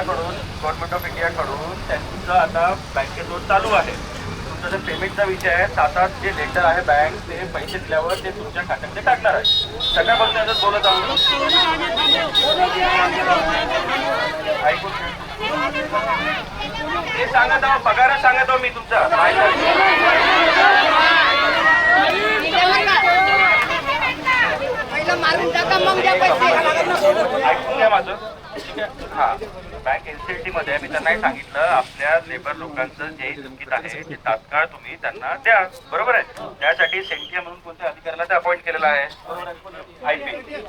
शासनाकडून government of इंडियाकडून त्यांचं आता बँकेत लोन चालू आहे. तुमचा जो पेमेंटचा विषय आहे सात आठ जे लेटर आहे बँक ते पैसे दिल्यावर ते तुमच्या खात्यात ते टाकणार आहे. सगळ्यापासून याच्यात बोलत आहोत. ऐकून. ते सांगत आहो पगार सांगत आहो मी तुमचा पहिलं मारून टाका मग द्या पैसे ऐकून घ्या माझं. ठीक आहे? हा. बँक एनसीएलटी मध्ये मी त्यांना सांगितलं आपल्या लेबर लोकांचं जे चुकीत आहे ते तात्काळ तुम्ही त्यांना द्या. बरोबर आहे? त्यासाठी सेंटिया म्हणून कोणत्या अधिकाऱ्याला ते अपॉइंट केलेलं आहे? आय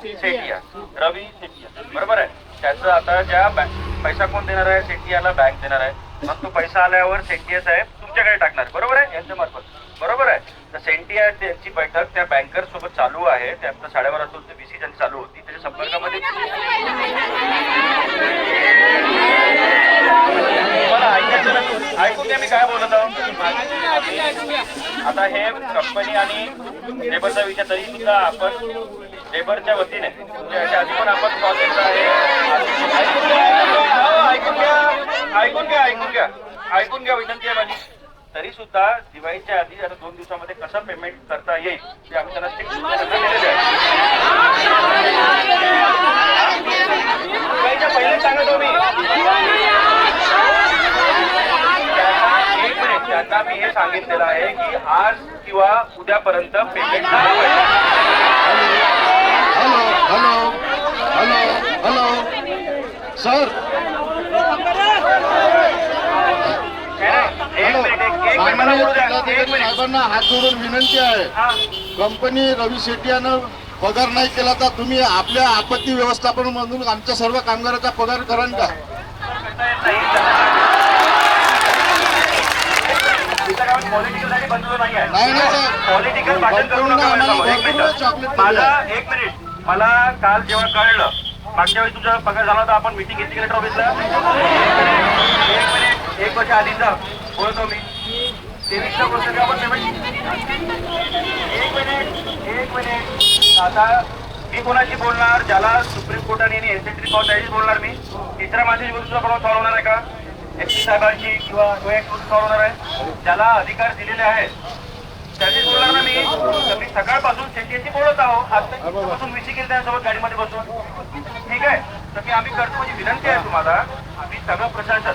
पी सेटिया रवी सेटिया बरोबर आहे? त्याचं आता ज्या बँक पैसा कोण देणार आहे? सेटियाला बँक देणार आहे. मग तो पैसा आल्यावर सेंटिया साहेब तुमच्याकडे टाकणार. बरोबर आहे? यांच्या मार्फत बरोबर आहे? तर सेंटिया त्यांची बैठक त्या बँकर सोबत चालू आहे. त्या साडेबारा साडेबार बीसी त्यांची चालू होती. त्याच्या संपर्कामध्ये मला ऐकायचं नाही. ऐकून घ्या मी काय बोलत आहो आता हे कंपनी आणि लेबरचा विचार तरी सुद्धा आपण लेबरच्या वतीने आधी पण आपण कॉल आहे. ऐकून घ्या, ऐकून घ्या ऐकून घ्या. ऐकून घ्या विनंती आहे माझी. तरी सुद्धा दिवाळीच्या आधी आता दोन दिवसामध्ये कसं पेमेंट करता येईल ते आम्ही त्यांना स्ट्रिक्ट सूचना दिलेल्या आहेत. दिवाळीच्या पहिले सांगा तुम्ही. मी एक मिनिट त्यांना मी हे सांगितलेलं आहे की आज किंवा उद्यापर्यंत पेमेंट झालं पाहिजे. Hello hello hello hello sir. साहेबांना हात जोडून विनंती आहे. कंपनी रवी शेट्टी यानं पगार नाही केला तर तुम्ही आपल्या आपत्ती व्यवस्थापन मधून आमच्या सर्व कामगाराचा पगार कराल का? पॉलिटिकल भाषण करू नका माझा एक मिनिट. मला काल जेव्हा कळलं मागच्या वेळी तुझा पगार झाला होता आपण मिटिंग घेतली कलेक्टर ऑफिसला एक मिनिट. एक वर्ष आधीचा बोलतो मी. तेवीसच्या वर्षाची आपण पेमेंट एक मिनिट. एक मिनिट. आता मी कोणाशी बोलणार? ज्याला सुप्रीम कोर्टाने आणि एनसीटी पाव त्याशी बोलणार मी. तिसऱ्या माणसाची गोष्ट प्रमाण सॉल्व होणार आहे का? एस पी साहेबांची किंवा सॉल्व होणार आहे ज्याला अधिकार दिलेले आहेत. त्याशीच बोलणार ना मी मी सकाळपासून शेतीशी बोलत आहो आजपासून विशी केली त्यांच्यासोबत गाडीमध्ये बसून. ठीक आहे? तर मी आम्ही करतो म्हणजे विनंती आहे तुम्हाला. आम्ही सगळं प्रशासन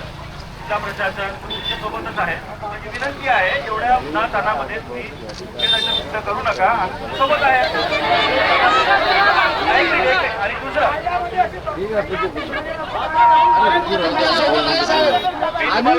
जिल्हा प्रशासन सोबतच आहे. माझी विनंती आहे एवढ्या उन्हा तानामध्ये तुम्ही मुक्त करू नका. सोबत आहे. आणि दुसरं. আমি